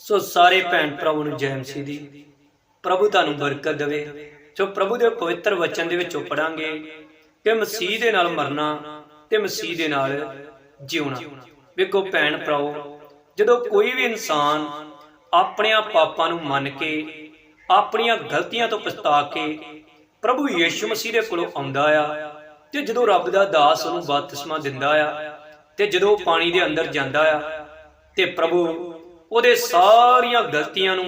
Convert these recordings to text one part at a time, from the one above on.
ਸੋ ਸਾਰੇ ਭੈਣ ਭਰਾਵਾਂ ਨੂੰ ਜੈ ਮਸੀਹ ਦੀ, ਪ੍ਰਭੂ ਤੁਹਾਨੂੰ ਬਰਕਤ ਦੇਵੇ। ਸੋ ਪ੍ਰਭੂ ਦੇ ਪਵਿੱਤਰ ਵਚਨ ਦੇ ਵਿੱਚੋਂ ਪੜਾਂਗੇ ਕਿ ਮਸੀਹ ਦੇ ਨਾਲ ਮਰਨਾ ਤੇ ਮਸੀਹ ਦੇ ਨਾਲ ਜਿਉਣਾ। ਵੇਖੋ ਭੈਣ ਭਰਾਓ, ਜਦੋਂ ਕੋਈ ਵੀ ਇਨਸਾਨ ਆਪਣੀਆਂ ਪਾਪਾਂ ਨੂੰ ਮੰਨ ਕੇ, ਆਪਣੀਆਂ ਗਲਤੀਆਂ ਤੋਂ ਪਛਤਾ ਕੇ ਪ੍ਰਭੂ ਯੀਸ਼ੂ ਮਸੀਹ ਦੇ ਕੋਲੋਂ ਆਉਂਦਾ ਆ ਤੇ ਜਦੋਂ ਰੱਬ ਦਾ ਦਾਸ ਉਹਨੂੰ ਬਪਤਿਸਮਾ ਦਿੰਦਾ ਆ ਤੇ ਜਦੋਂ ਪਾਣੀ ਦੇ ਅੰਦਰ ਜਾਂਦਾ ਆ ਤੇ ਪ੍ਰਭੂ ਉਹਦੇ ਸਾਰੀਆਂ ਗਲਤੀਆਂ ਨੂੰ,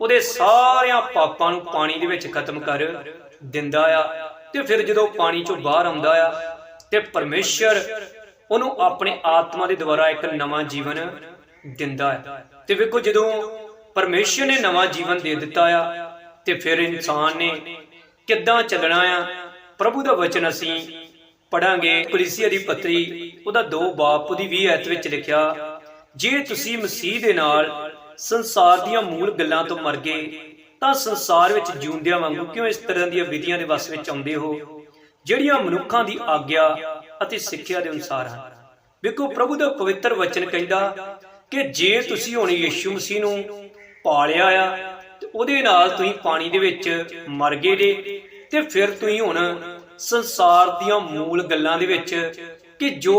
ਉਹਦੇ ਸਾਰਿਆਂ ਪਾਪਾਂ ਨੂੰ ਪਾਣੀ ਦੇ ਵਿੱਚ ਖਤਮ ਕਰ ਦਿੰਦਾ ਆ ਤੇ ਫਿਰ ਜਦੋਂ ਪਾਣੀ ਚੋਂ ਬਾਹਰ ਆਉਂਦਾ ਆ ਤੇ ਪਰਮੇਸ਼ਰ ਉਹਨੂੰ ਆਪਣੇ ਆਤਮਾ ਦੇ ਦੁਆਰਾ ਇੱਕ ਨਵਾਂ ਜੀਵਨ ਦਿੰਦਾ ਹੈ। ਤੇ ਵੇਖੋ ਜਦੋਂ ਪਰਮੇਸ਼ਰ ਨੇ ਨਵਾਂ ਜੀਵਨ ਦੇ ਦਿੱਤਾ ਆ ਤੇ ਫਿਰ ਇਨਸਾਨ ਨੇ ਕਿੱਦਾਂ ਚੱਲਣਾ ਆ, ਪ੍ਰਭੂ ਦਾ ਵਚਨ ਅਸੀਂ ਪੜਾਂਗੇ ਕੁਲੀਸੀਆ ਦੀ ਪੱਤਰੀ ਉਹਦਾ ਦੋ ਬਾਪ, ਉਹਦੀ 20 ਐਤ ਵਿੱਚ ਲਿਖਿਆ ਜੇ ਤੁਸੀਂ ਮਸੀਹ ਦੇ ਨਾਲ ਸੰਸਾਰ ਦੀਆਂ ਮੂਲ ਗੱਲਾਂ ਤੋਂ ਮਰ ਗਏ, ਤਾਂ ਸੰਸਾਰ ਵਿੱਚ ਜਿਉਂਦਿਆਂ ਵਾਂਗੂ ਕਿਉਂ ਇਸ ਤਰ੍ਹਾਂ ਦੀਆਂ ਵਿਧੀਆਂ ਦੇ ਵਸ ਵਿੱਚ ਆਉਂਦੇ ਹੋ? ਜਿਹੜੀਆਂ ਮਨੁੱਖਾਂ ਦੀ ਆਗਿਆ ਅਤੇ ਸਿੱਖਿਆ ਦੇ ਅਨੁਸਾਰ ਹਨ। ਵੇਖੋ, ਪ੍ਰਭੂ ਦਾ ਪਵਿੱਤਰ ਵਚਨ ਕਹਿੰਦਾ ਕਿ ਜੇ ਤੁਸੀਂ ਹੁਣ ਯੀਸ਼ੂ ਮਸੀਹ ਨੂੰ ਪਾਲਿਆ ਆ, ਤੇ ਉਹਦੇ ਨਾਲ ਤੁਸੀਂ ਪਾਣੀ ਦੇ ਵਿੱਚ ਮਰ ਗਏ ਜੇ, ਤੇ ਫਿਰ ਤੁਸੀਂ ਹੁਣ ਸੰਸਾਰ ਦੀਆਂ ਮੂਲ ਗੱਲਾਂ ਦੇ ਵਿੱਚ ਕਿ ਜੋ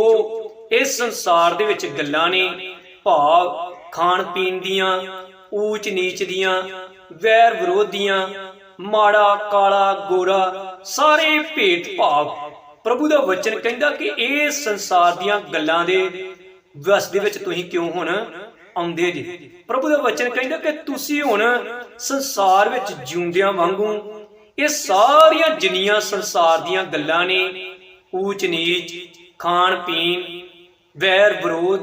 ਇਸ ਸੰਸਾਰ ਦੇ ਵਿੱਚ ਗੱਲਾਂ ਨੇ ਭਾਵ ਖਾਣ ਪੀਣ ਦੀਆਂ, ਊਚ ਨੀਚ ਦੀਆਂ, ਵੈਰ ਵਿਰੋਧ ਦੀਆਂ ਮਾੜਾ, ਕਾਲਾ, ਗੋਰਾ, ਸਾਰੇ ਭੇਦ ਭਾਵ। ਪ੍ਰਭੂ ਦਾ ਵਚਨ ਕਹਿੰਦਾ ਕਿ ਇਹ ਸੰਸਾਰ ਦੀਆਂ ਗੱਲਾਂ ਦੇ ਵਸ ਦੇ ਵਿੱਚ ਤੁਸੀਂ ਕਿਉਂ ਹੁਣ ਆਉਂਦੇ ਜੀ? ਪ੍ਰਭੂ ਦਾ ਵਚਨ ਕਹਿੰਦਾ ਕਿ ਤੁਸੀਂ ਹੁਣ ਸੰਸਾਰ ਵਿੱਚ ਜਿਉਂਦਿਆਂ ਵਾਂਗੂ ਇਹ ਸਾਰੀਆਂ ਜਿੰਨੀਆਂ ਸੰਸਾਰ ਦੀਆਂ ਗੱਲਾਂ ਨੇ, ਊਚ ਨੀਚ, ਖਾਣ ਪੀਣ, ਵੈਰ ਵਿਰੋਧ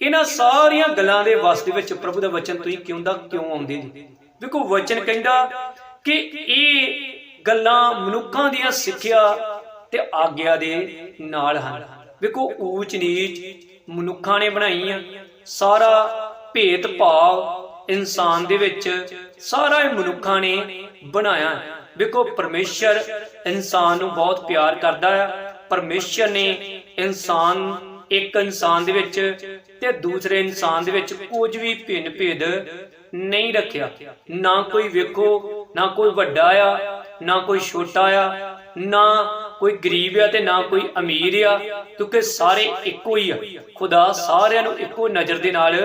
ਇਹਨਾਂ ਸਾਰੀਆਂ ਗੱਲਾਂ ਦੇ ਵਸ ਦੇ ਵਿੱਚ ਪ੍ਰਭੂ ਦਾ ਵਚਨ ਤੁਸੀਂ ਕਿਉਂ ਦਾ ਕਿਉਂ ਆਉਂਦੇ ਜੀ ਵੇਖੋ, ਵਚਨ ਕਹਿੰਦਾ ਕਿ ਇਹ ਗੱਲਾਂ ਮਨੁੱਖਾਂ ਦੀਆਂ ਸਿੱਖਿਆ ਤੇ ਆਗਿਆ ਦੇ ਨਾਲ ਹਨ। ਵੇਖੋ, ਊਚ ਨੀਚ ਮਨੁੱਖਾਂ ਨੇ ਬਣਾਈ ਆ ਸਾਰਾ ਭੇਦ ਭਾਵ ਇਨਸਾਨ ਦੇ ਵਿੱਚ ਸਾਰਾ ਇਹ ਮਨੁੱਖਾਂ ਨੇ ਬਣਾਇਆ। ਵੇਖੋ, ਪਰਮੇਸ਼ਰ ਇਨਸਾਨ ਨੂੰ ਬਹੁਤ ਪਿਆਰ ਕਰਦਾ ਹੈ ਪਰਮੇਸ਼ਰ ਨੇ ਇਨਸਾਨ ਇੱਕ ਇਨਸਾਨ ਦੇ ਵਿੱਚ ਤੇ ਦੂਸਰੇ ਇਨਸਾਨ ਦੇ ਵਿੱਚ ਕੁਝ ਵੀ ਭਿੰਨ ਭੇਦ ਨਹੀਂ ਰੱਖਿਆ। ਨਾ ਕੋਈ ਵੇਖੋ, ਨਾ ਕੋਈ ਵੱਡਾ ਆ, ਨਾ ਕੋਈ ਛੋਟਾ ਆ, ਨਾ ਕੋਈ ਗਰੀਬ ਆ ਤੇ ਨਾ ਕੋਈ ਅਮੀਰ ਆ, ਕਿਉਂਕਿ ਸਾਰੇ ਇੱਕੋ ਹੀ ਆ। ਖੁਦਾ ਸਾਰਿਆਂ ਨੂੰ ਇੱਕੋ ਨਜ਼ਰ ਦੇ ਨਾਲ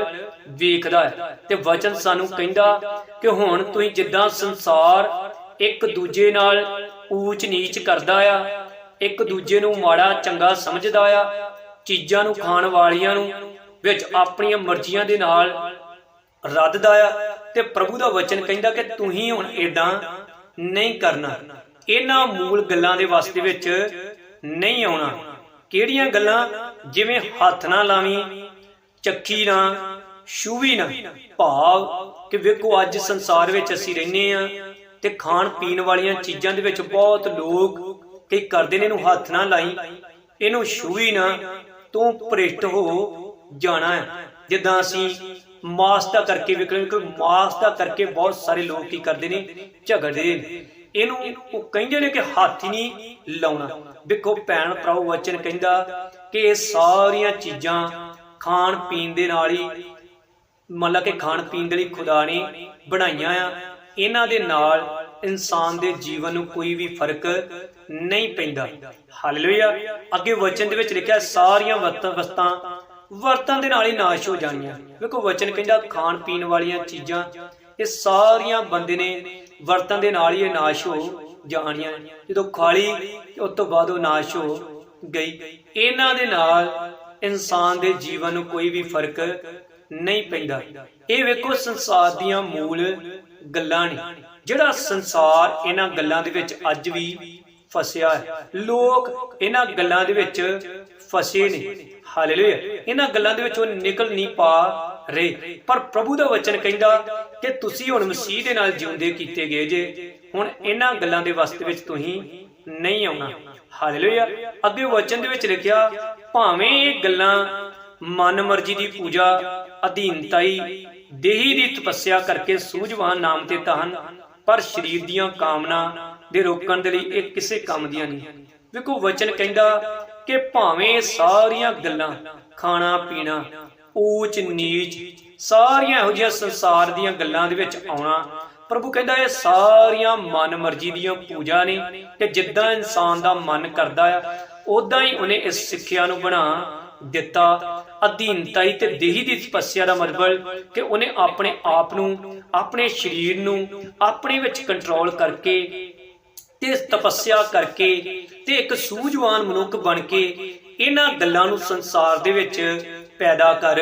ਵੇਖਦਾ ਹੈ ਤੇ ਵਚਨ ਸਾਨੂੰ ਕਹਿੰਦਾ ਕਿ ਹੁਣ ਤੁਸੀਂ ਜਿੱਦਾਂ ਸੰਸਾਰ ਇੱਕ ਦੂਜੇ ਨਾਲ ਊਚ ਨੀਚ ਕਰਦਾ ਆ, ਇੱਕ ਦੂਜੇ ਨੂੰ ਮਾੜਾ, ਚੰਗਾ ਸਮਝਦਾ ਆ ਚੀਜ਼ਾਂ ਨੂੰ ਖਾਣ ਵਾਲੀਆਂ ਨੂੰ ਵਿੱਚ ਆਪਣੀਆਂ ਮਰਜ਼ੀਆਂ ਦੇ ਨਾਲ ਰੱਦਦਾ ਆ ਤੇ ਪ੍ਰਭੂ ਦਾ ਵਚਨ ਕਹਿੰਦਾ ਕਿ ਤੁਸੀਂ ਹੁਣ ਏਦਾਂ ਨਹੀਂ ਕਰਨਾ। ਇਹਨਾਂ ਮੂਲ ਗੱਲਾਂ ਦੇ ਵਾਸਤੇ ਵਿੱਚ ਨਹੀਂ ਆਉਣਾ। ਕਿਹੜੀਆਂ ਗੱਲਾਂ? ਜਿਵੇਂ ਹੱਥ ਨਾ ਲਾਵੀਂ, ਚੱਕੀ ਨਾ ਛੂਵੀ ਨਾ। ਭਾਵ ਕਿ ਵੇਖੋ ਅੱਜ ਸੰਸਾਰ ਵਿੱਚ ਅਸੀਂ ਰਹਿੰਦੇ ਆ ਤੇ ਖਾਣ ਪੀਣ ਵਾਲੀਆਂ ਚੀਜ਼ਾਂ ਦੇ ਵਿੱਚ ਬਹੁਤ ਲੋਕ ਕਈ ਕਰਦੇ ਨੇ ਇਹਨੂੰ ਹੱਥ ਨਾ ਲਾਈ। ਇਹਨੂੰ ਛੂਵੀ ਨਾ, ਤੂੰ ਭ੍ਰਿਸ਼ਟ ਹੋ ਜਾਣਾ ਹੈ। ਜਿੱਦਾਂ ਅਸੀਂ ਮਾਸ ਦਾ ਕਰਕੇ ਵਿਕਰਮ ਕੋਈ ਮਾਸ ਦਾ ਕਰਕੇ ਬਹੁਤ ਸਾਰੇ ਲੋਕ ਕੀ ਕਰਦੇ ਨੇ? ਝਗੜਦੇ ਨੇ। ਇਹਨੂੰ ਉਹ ਕਹਿੰਦੇ ਨੇ ਕਿ ਹੱਥ ਹੀ ਨਹੀਂ ਲਾਉਣਾ। ਵੇਖੋ ਭੈਣ ਭਰਾਓ, ਵਚਨ ਕਹਿੰਦਾ ਕਿ ਇਹ ਸਾਰੀਆਂ ਚੀਜ਼ਾਂ ਖਾਣ ਪੀਣ ਦੇ ਨਾਲ ਹੀ, ਮੰਨ ਲਾ ਕਿ ਖਾਣ ਪੀਣ ਦੇ ਲਈ ਖੁਦਾ ਨੇ ਬਣਾਈਆਂ ਆ। ਇਹਨਾਂ ਦੇ ਨਾਲ ਇਨਸਾਨ ਦੇ ਜੀਵਨ ਨੂੰ ਕੋਈ ਵੀ ਫ਼ਰਕ ਨਹੀਂ ਪੈਂਦਾ। ਹਾਲੇਲੂਇਆ। ਅੱਗੇ ਵਚਨ ਦੇ ਵਿੱਚ ਲਿਖਿਆ, ਸਾਰੀਆਂ ਵਸਤਾਂ ਵਰਤਾਂ ਦੇ ਨਾਲ ਹੀ ਨਾਸ਼ ਹੋ ਜਾਣੀਆਂ। ਵੇਖੋ, ਵਚਨ ਕਹਿੰਦਾ ਖਾਣ ਪੀਣ ਵਾਲੀਆਂ ਚੀਜ਼ਾਂ, ਇਹ ਸਾਰੀਆਂ ਬੰਦੇ ਨੇ ਵਰਤਾਂ ਦੇ ਨਾਲ ਹੀ ਇਹ ਨਾਸ਼ ਹੋ ਜਾਣੀਆਂ। ਜਦੋਂ ਖਾਲੀ, ਉਸ ਤੋਂ ਬਾਅਦ ਉਹ ਨਾਸ਼ ਹੋ ਗਈ। ਇਹਨਾਂ ਦੇ ਨਾਲ ਇਨਸਾਨ ਦੇ ਜੀਵਨ ਨੂੰ ਕੋਈ ਵੀ ਫ਼ਰਕ ਨਹੀਂ ਪੈਂਦਾ। ਇਹ ਵੇਖੋ, ਸੰਸਾਰ ਦੀਆਂ ਮੂਲ ਗੱਲਾਂ ਨੇ। ਜਿਹੜਾ ਸੰਸਾਰ ਇਹਨਾਂ ਗੱਲਾਂ ਦੇ ਵਿੱਚ ਅੱਜ ਵੀ ਫਸਿਆ ਹੈ। ਲੋਕ ਇਹਨਾਂ ਗੱਲਾਂ ਦੇ ਵਿੱਚ ਫਸੇ ਨੇ। ਹਾਲੇਲੂਇਆ। ਇਹਨਾਂ ਗੱਲਾਂ ਦੇ ਵਿੱਚੋਂ ਨਿਕਲ ਨਹੀਂ ਪਾ ਰਹੇ। ਪਰ ਪ੍ਰਭੂ ਦਾ ਵਚਨ ਕਹਿੰਦਾ ਕਿ ਤੁਸੀਂ ਹੁਣ ਮਸੀਹ ਦੇ ਨਾਲ ਜਿਉਂਦੇ ਕੀਤੇ ਗਏ ਜੇ। ਹੁਣ ਇਹਨਾਂ ਗੱਲਾਂ ਦੇ ਵਾਸਤੇ ਵਿੱਚ ਤੁਸੀਂ ਨਹੀਂ ਆਉਣਾ। ਹਾਲੇਲੂਇਆ। ਅੱਗੇ ਵਚਨ ਦੇ ਵਿੱਚ ਲਿਖਿਆ, ਭਾਵੇਂ ਇਹ ਗੱਲਾਂ ਮਨ ਮਰਜ਼ੀ ਦੀ ਪੂਜਾ, ਅਧੀਨਤਾਈ ਦੇਹੀ ਦੀ ਤਪੱਸਿਆ ਕਰਕੇ ਸੂਝਵਾਨ ਨਾਮ ਤੇ ਤਹਨ ਪਰ ਸਰੀਰ ਦੀਆਂ ਕਾਮਨਾ ਦੇ ਰੋਕਣ ਦੇ ਲਈ ਇਹ ਕਿਸੇ ਕੰਮ ਦੀਆਂ ਨਹੀਂ। ਵੇਖੋ, ਵਚਨ ਕਹਿੰਦਾ ਕਿ ਭਾਵੇਂ ਸਾਰੀਆਂ ਗੱਲਾਂ, ਖਾਣਾ, ਪੀਣਾ, ਊਚ, ਨੀਚ, ਸਾਰੀਆਂ ਇਹੋ ਜਿਹੀਆਂ ਸੰਸਾਰ ਦੀਆਂ ਗੱਲਾਂ ਦੇ ਵਿੱਚ ਆਉਣਾ, ਪ੍ਰਭੂ ਕਹਿੰਦਾ ਇਹ ਸਾਰੀਆਂ ਮਨ ਮਰਜ਼ੀ ਦੀਆਂ ਪੂਜਾ ਨੇ ਤੇ ਜਿੱਦਾਂ ਇਨਸਾਨ ਦਾ ਮਨ ਕਰਦਾ ਆ ਉਦਾਂ ਹੀ ਉਹਨੇ ਇਸ ਸਿੱਖਿਆ ਨੂੰ ਬਣਾ ਦਿੱਤਾ। ਅਧੀਨਤਾਈ ਤੇ ਦੇਹੀ ਦੀ ਤਪੱਸਿਆ ਦਾ ਮਤਲਬ ਕਿ ਉਹਨੇ ਆਪਣੇ ਆਪ ਨੂੰ, ਆਪਣੇ ਸਰੀਰ ਨੂੰ, ਆਪਣੇ ਵਿੱਚ ਕੰਟਰੋਲ ਕਰਕੇ ਤੇ ਤਪੱਸਿਆ ਕਰਕੇ ਤੇ ਇੱਕ ਸੂਝਵਾਨ ਮਨੁੱਖ ਬਣ ਕੇ ਇਹਨਾਂ ਗੱਲਾਂ ਨੂੰ ਸੰਸਾਰ ਦੇ ਵਿੱਚ ਪੈਦਾ ਕਰ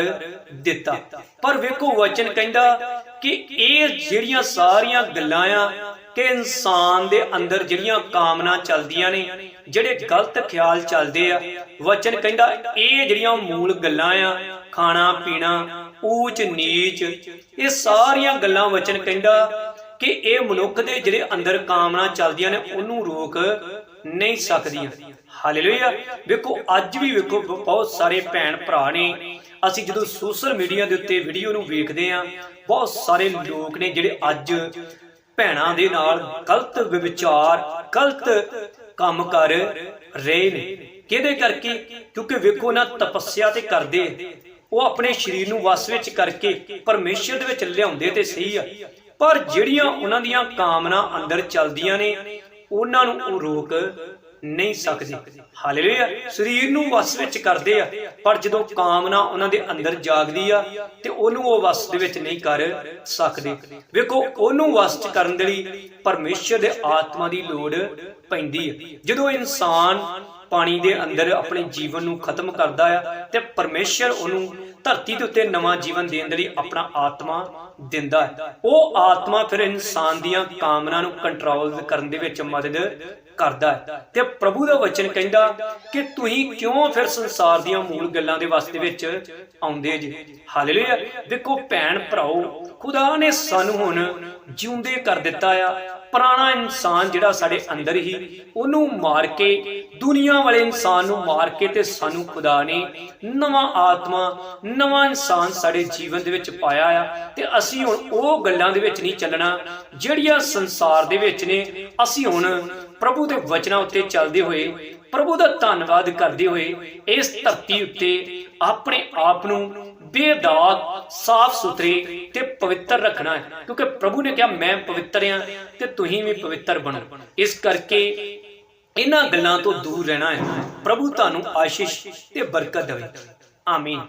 ਦਿੱਤਾ। ਪਰ ਵੇਖੋ, ਵਚਨ ਕਹਿੰਦਾ ਕਿ ਇਹ ਜਿਹੜੀਆਂ ਸਾਰੀਆਂ ਗੱਲਾਂ ਆ ਕਿ ਇਨਸਾਨ ਦੇ ਅੰਦਰ ਜਿਹੜੀਆਂ ਕਾਮਨਾ ਚੱਲਦੀਆਂ ਨੇ, ਜਿਹੜੇ ਗਲਤ ਖਿਆਲ ਚੱਲਦੇ ਆ, ਵਚਨ ਕਹਿੰਦਾ ਇਹ ਜਿਹੜੀਆਂ ਮੂਲ ਗੱਲਾਂ ਆ, ਖਾਣਾ, ਪੀਣਾ, ਊਚ, ਨੀਚ, ਇਹ ਸਾਰੀਆਂ ਗੱਲਾਂ ਵਚਨ ਕਹਿੰਦਾ ਕਿ ਇਹ ਮਨੁੱਖ ਦੇ ਜਿਹੜੇ ਅੰਦਰ ਕਾਮਨਾ ਚੱਲਦੀਆਂ ਨੇ, ਉਹਨੂੰ ਰੋਕ ਨਹੀਂ ਸਕਦੀਆਂ। ਹਾਲੇਲੂਇਆ। ਵੇਖੋ, ਅੱਜ ਵੀ ਵੇਖੋ, ਬਹੁਤ ਸਾਰੇ ਭੈਣ ਭਰਾ ਨੇ, ਅਸੀਂ ਜਦੋਂ ਸੋਸ਼ਲ ਮੀਡੀਆ ਦੇ ਉੱਤੇ ਵੀਡੀਓ ਨੂੰ ਵੇਖਦੇ ਆ, ਬਹੁਤ ਸਾਰੇ ਲੋਕ ਨੇ ਜਿਹੜੇ ਅੱਜ ਭੈਣਾਂ ਦੇ ਨਾਲ ਗਲਤ ਵਿਚਾਰ ਗਲਤ ਕੰਮ ਕਰ ਰਹੇ ਨੇ। ਕਿਹਦੇ ਕਰਕੇ? ਕਿਉਂਕਿ ਵੇਖੋ ਨਾ, ਤਪੱਸਿਆ ਤੇ ਕਰਦੇ। ਉਹ ਆਪਣੇ ਸਰੀਰ ਨੂੰ ਵਸ ਵਿੱਚ ਕਰਕੇ ਪਰਮੇਸ਼ਰ ਦੇ ਵਿੱਚ ਲਿਆਉਂਦੇ ਤੇ ਸਹੀ ਆ। ਪਰ ਜਿਹੜੀਆਂ ਉਹਨਾਂ ਦੀਆਂ ਕਾਮਨਾ ਅੰਦਰ ਚੱਲਦੀਆਂ ਨੇ, ਉਹਨਾਂ ਨੂੰ ਉਹ ਰੋਕ ਨਹੀਂ ਸਕਦੇ। ਹਾਲੇਲੂਇਆ। ਸਰੀਰ ਨੂੰ ਵਸ ਵਿੱਚ ਕਰਦੇ ਆ, ਪਰ ਜਦੋਂ ਕਾਮਨਾ ਉਹਨਾਂ ਦੇ ਅੰਦਰ ਜਾਗਦੀ ਆ, ਤੇ ਉਹਨੂੰ ਉਹ ਵਸ ਦੇ ਵਿੱਚ ਨਹੀਂ ਕਰ ਸਕਦੇ। ਵੇਖੋ, ਉਹਨੂੰ ਵਸ ਚ ਕਰਨ ਦੇ ਲਈ ਪਰਮੇਸ਼ਰ ਦੇ ਆਤਮਾ ਦੀ ਲੋੜ ਪੈਂਦੀ ਹੈ ਜਦੋਂ ਇਨਸਾਨ ਪਾਣੀ ਦੇ ਅੰਦਰ ਆਪਣੇ ਜੀਵਨ ਨੂੰ ਖਤਮ ਕਰਦਾ ਆ, ਤੇ ਪਰਮੇਸ਼ਰ ਉਹਨੂੰ ਧਰਤੀ ਦੇ ਉੱਤੇ ਨਵਾਂ ਜੀਵਨ ਦੇਣ ਦੇ ਲਈ ਆਪਣਾ ਆਤਮਾ ਦਿੰਦਾ ਹੈ। ਉਹ ਆਤਮਾ ਫਿਰ ਇਨਸਾਨ ਦੀਆਂ ਕਾਮਨਾ ਨੂੰ ਕੰਟਰੋਲ ਕਰਨ ਦੇ ਵਿੱਚ ਮਦਦ ਕਰਦਾ ਹੈ। ਤੇ ਪ੍ਰਭੂ ਦਾ ਵਚਨ ਕਹਿੰਦਾ ਕਿ ਤੁਸੀਂ ਕਿਉਂ ਫਿਰ ਸੰਸਾਰ ਦੀਆਂ ਮੂਲ ਗੱਲਾਂ ਦੇ ਵਾਸਤੇ ਵਿੱਚ ਆਉਂਦੇ ਜੀ? ਹਾਲੇਲੂਇਆ ਦੇਖੋ ਭੈਣ ਭਰਾਓ, ਖੁਦਾ ਨੇ ਸਾਨੂੰ ਹੁਣ ਜਿਉਂਦੇ ਕਰ ਦਿੱਤਾ ਆ। ਪੁਰਾਣਾ ਇਨਸਾਨ ਜਿਹੜਾ ਸਾਡੇ ਅੰਦਰ ਹੀ, ਉਹਨੂੰ ਮਾਰ ਕੇ, ਦੁਨੀਆ ਵਾਲੇ ਇਨਸਾਨ ਨੂੰ ਮਾਰ ਕੇ ਤੇ ਸਾਨੂੰ ਖੁਦਾ ਨੇ ਨਵਾਂ ਆਤਮਾ, ਨਵਾਂ ਇਨਸਾਨ ਸਾਡੇ ਜੀਵਨ ਦੇ ਵਿੱਚ ਪਾਇਆ ਆ ਤੇ ਅਸੀਂ ਹੁਣ ਉਹ ਗੱਲਾਂ ਦੇ ਵਿੱਚ ਨਹੀਂ ਚੱਲਣਾ, ਜਿਹੜੀਆਂ ਸੰਸਾਰ ਦੇ ਵਿੱਚ ਨੇ, ਅਸੀਂ ਹੁਣ ਪ੍ਰਭੂ ਦੇ ਵਚਨਾਂ ਉੱਤੇ ਚੱਲਦੇ ਹੋਏ, ਪ੍ਰਭੂ ਦਾ ਧੰਨਵਾਦ ਕਰਦੇ ਹੋਏ ਇਸ ਧਰਤੀ ਉੱਤੇ ਆਪਣੇ ਆਪ ਨੂੰ ਬੇਦਾਗ ਸਾਫ਼ ਸੁਥਰੇ ਤੇ ਪਵਿੱਤਰ ਰੱਖਣਾ ਹੈ। ਕਿਉਂਕਿ ਪ੍ਰਭੂ ਨੇ ਕਿਹਾ, ਮੈਂ ਪਵਿੱਤਰ ਹਾਂ ਤੇ ਤੁਸੀਂ ਵੀ ਪਵਿੱਤਰ ਬਣੋ। ਇਸ ਕਰਕੇ ਇਹਨਾਂ ਗੱਲਾਂ ਤੋਂ ਦੂਰ ਰਹਿਣਾ ਹੈ। ਪ੍ਰਭੂ ਤੁਹਾਨੂੰ ਆਸ਼ੀਸ਼ ਤੇ ਬਰਕਤ ਦੇਵੇ। ਆਮੀਨ।